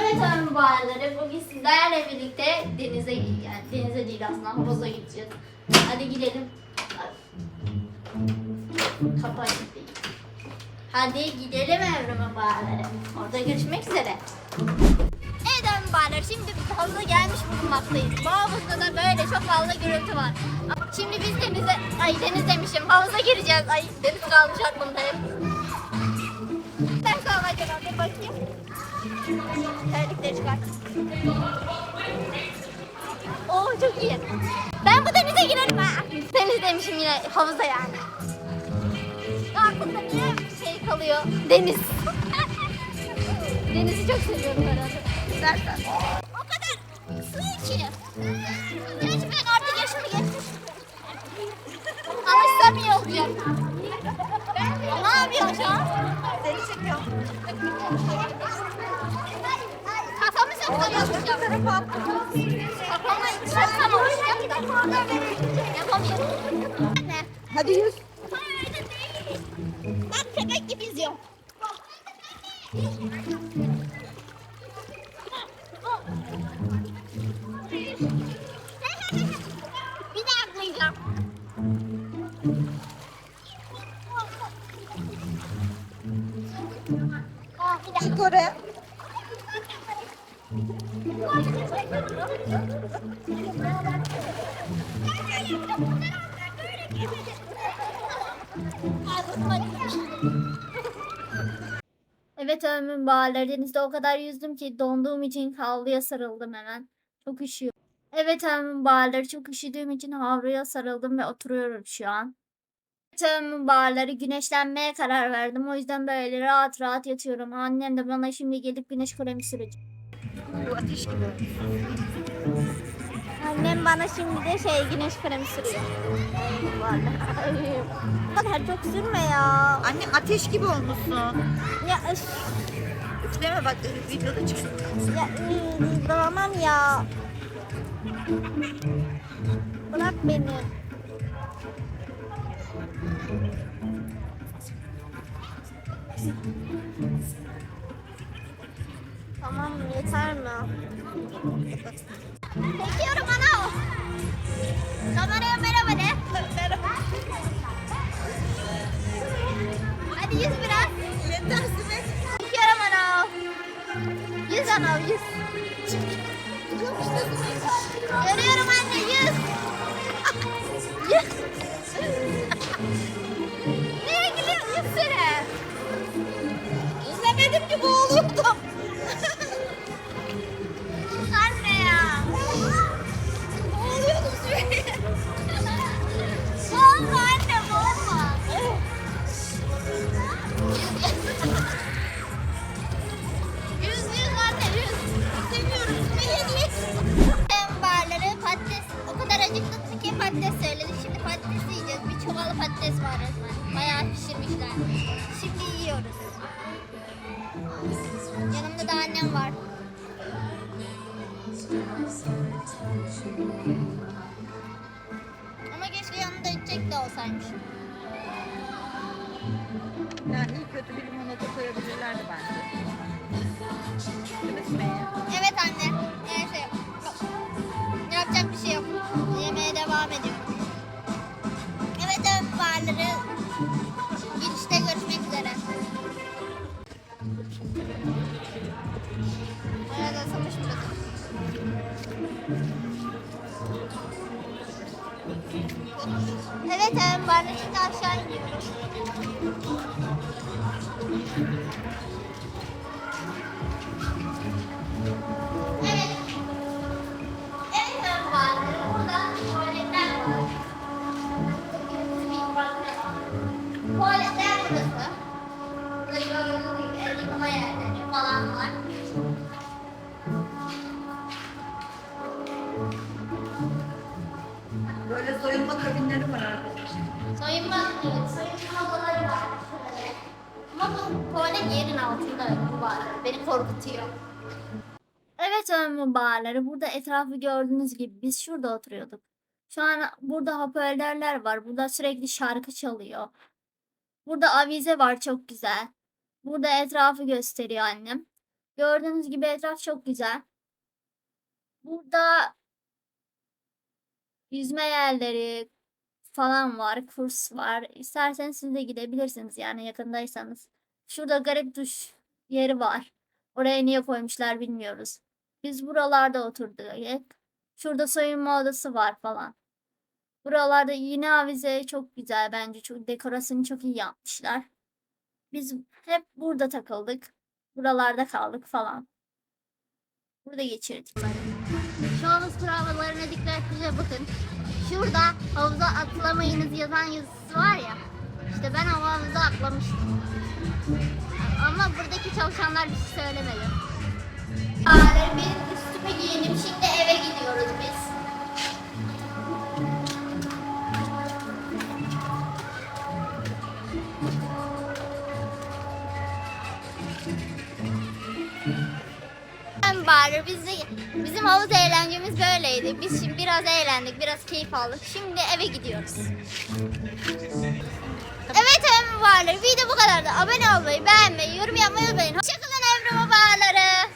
Evet hanım bağları bugün sizlerle birlikte denize yani denize değil aslında havuza gideceğiz. Hadi gidelim. Kapı açık değil. Hadi gidelim Evrim'in bağları. Orada görüşmek üzere. Evet hanım bağları şimdi havuza gelmiş bulunmaktayız. Bu havuzda da böyle çok fazla gürültü var. Şimdi biz denize, ay deniz demişim havuza gireceğiz. Ay deniz kalmış aklımda hep. Ben kalmayacağım bakayım. Terlikleri çıkart. Oo çok iyi. Ben bu denize girerim ha. Deniz demişim yine havuza yani. Aklımda niye şey kalıyor? Deniz. Denizi çok seviyorum herhalde. Zaten. O kadar su içi. Gerçi ben artık yaşımı geçmişim. Alışsam iyi olacak. Ne yapıyorsun şu an? Seni çekiyorum. Hadi yüz. Bak köpek gibi izliyorum. Evet ömrüm denizde o kadar yüzdüm ki donduğum için havluya sarıldım hemen. Çok üşüyor. Evet ömrüm bağları çok üşüdüğüm için havluya sarıldım ve oturuyorum şu an. Evet ömrüm bağları güneşlenmeye karar verdim. O yüzden böyle rahat rahat yatıyorum. Annem de bana şimdi gelip güneş kremi sürecek. Bu ateş gibi. Annem bana şimdi de şey güneş kremi sürüyor. Vallahi. Bu kadar çok sürme ya. Anne ateş gibi olmuşsun. Ya üf, Deme bak videoda çık. ya dayanamam ya. Bırak beni. Tamam yeter mi? Yüz ana yüz. Görüyorum anne yüz. Yüz. O kadar acıktık ki patates söyledik. Şimdi patates yiyeceğiz. Bir çuval patates var resmen. Bayağı pişirmişler. Şimdi yiyoruz. Yanımda da annem var. Ama keşke yanında içecek de olsaymış. Yani iyi kötü bir limonata koyabilirlerdi bence. Evet barları şimdi aşağı iniyoruz. Yerin altında bu barlar. Beni korkutuyor. Evet ön barları. Burada etrafı gördüğünüz gibi biz şurada oturuyorduk. Şu an burada hoparlörler var. Burada sürekli şarkı çalıyor. Burada avize var çok güzel. Burada etrafı gösteriyor annem. Gördüğünüz gibi etraf çok güzel. Burada yüzme yerleri falan var, kurs var. İsterseniz siz de gidebilirsiniz yani yakındaysanız. Şurada garip duş yeri var. Oraya niye koymuşlar bilmiyoruz. Biz buralarda oturduk. Şurada soyunma odası var falan. Buralarda yine avize çok güzel bence. Çok dekorasyonu çok iyi yapmışlar. Biz hep burada takıldık. Buralarda kaldık falan. Burada geçirdik. Şu havuz kurallarına dikkatlice bakın. Şurada havuza atlamayınız yazan yazısı var ya. İşte ben havuza atlamıştım. Çalışanlar şey söylemedi. Ağları benim üstüme giyinim. Şimdi eve gidiyoruz biz. Bari biz de, bizim havuz eğlencemiz böyleydi. Biz şimdi biraz eğlendik, biraz keyif aldık. Şimdi eve gidiyoruz. Evet Emre Bağırları video bu kadardı. Abone olmayı, beğenmeyi, yorum yapmayı unutmayın. Hoşçakalın Emre Bağırları.